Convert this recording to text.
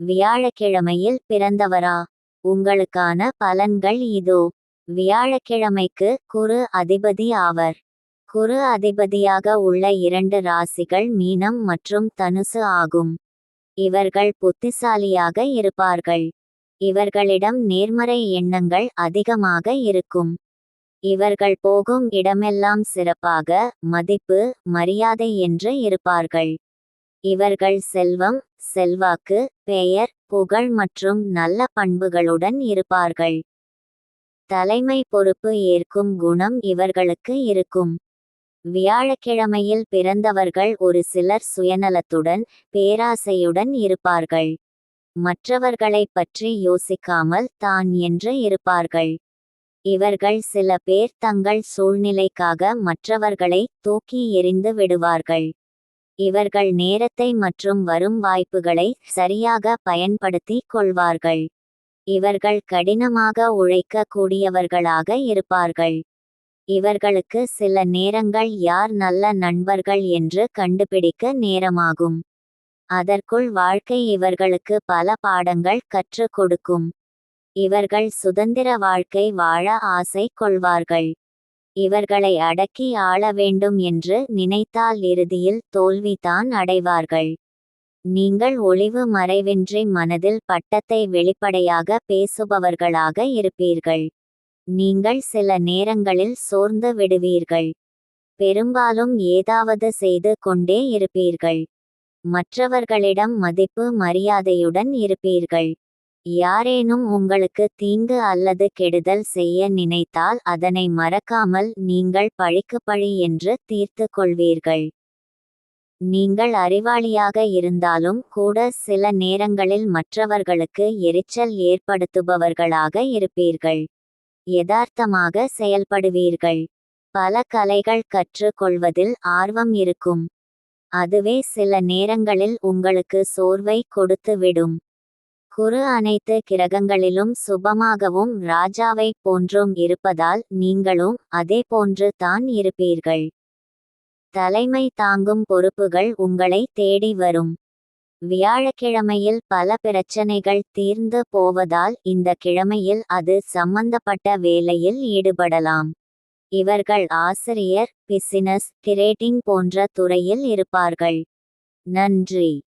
வியாழக்கிழமையில் பிறந்தவரா? உங்களுக்கான பலன்கள் இதோ. வியாழக்கிழமைக்கு குரு அதிபதி ஆவர். குரு அதிபதியாக உள்ள இரண்டு ராசிகள் மீனம் மற்றும் தனுசு ஆகும். இவர்கள் புத்திசாலியாக இருப்பார்கள். இவர்களிடம் நேர்மறை எண்ணங்கள் அதிகமாக இருக்கும். இவர்கள் போகும் இடமெல்லாம் சிறப்பாக மதிப்பு மரியாதை என்று இருப்பார்கள். இவர்கள் செல்வம் செல்வாக்கு பெயர் புகழ் மற்றும் நல்ல பண்புகளுடன் இருப்பார்கள். தலைமை பொறுப்பு ஏற்கும் குணம் இவர்களுக்கு இருக்கும். வியாழக்கிழமையில் பிறந்தவர்கள் ஒரு சிலர் சுயநலத்துடன் பேராசையுடன் இருப்பார்கள். மற்றவர்களை பற்றி யோசிக்காமல் தான் என்று இருப்பார்கள். இவர்கள் சில பேர் தங்கள் சூழ்நிலைக்காக மற்றவர்களை தூக்கி எறிந்து விடுவார்கள். இவர்கள் நேரத்தை மற்றும் வரும் வாய்ப்புகளை சரியாக பயன்படுத்தி கொள்வார்கள். இவர்கள் கடினமாக உழைக்க கூடியவர்களாக இருப்பார்கள். இவர்களுக்கு சில நேரங்கள் யார் நல்ல நண்பர்கள் என்று கண்டுபிடிக்க நேரமாகும். அதற்குள் வாழ்க்கை இவர்களுக்கு பல பாடங்கள் கற்றுக் கொடுக்கும். இவர்கள் சுதந்திர வாழ்க்கை வாழ ஆசை கொள்வார்கள். இவர்களை அடக்கி ஆள வேண்டும் என்று நினைத்தால் இறுதியில் தோல்விதான் அடைவார்கள். நீங்கள் ஒளிவு மறைவின்றி மனதில் பட்டத்தை வெளிப்படையாக பேசுபவர்களாக இருப்பீர்கள். நீங்கள் சில நேரங்களில் சோர்ந்து விடுவீர்கள். பெரும்பாலும் ஏதாவது செய்து கொண்டே இருப்பீர்கள். மற்றவர்களிடம் மதிப்பு மரியாதையுடன் இருப்பீர்கள். யாரேனும் உங்களுக்கு தீங்கு அல்லது கெடுதல் செய்ய நினைத்தால் அதனை மறக்காமல் நீங்கள் பழிக்கு பழி என்று தீர்த்து கொள்வீர்கள். நீங்கள் அறிவாளியாக இருந்தாலும் கூட சில நேரங்களில் மற்றவர்களுக்கு எரிச்சல் ஏற்படுத்துபவர்களாக இருப்பீர்கள். யதார்த்தமாக செயல்படுவீர்கள். பல கலைகள் கற்றுக்கொள்வதில் ஆர்வம் இருக்கும். அதுவே சில நேரங்களில் உங்களுக்கு சோர்வை கொடுத்துவிடும். குரு அனைத்து கிரகங்களிலும் சுபமாகவும் ராஜாவை போன்றும் இருப்பதால் நீங்களும் அதே போன்று தான் இருப்பீர்கள். தலைமை தாங்கும் பொறுப்புகள் உங்களை தேடி வரும். வியாழக்கிழமையில் பல பிரச்சனைகள் தீர்ந்து போவதால் இந்த கிழமையில் அது சம்பந்தப்பட்ட வேலையில் ஈடுபடலாம். இவர்கள் ஆசிரியர் பிசினஸ் கிரேட்டிங் போன்ற துறையில் இருப்பார்கள். நன்றி.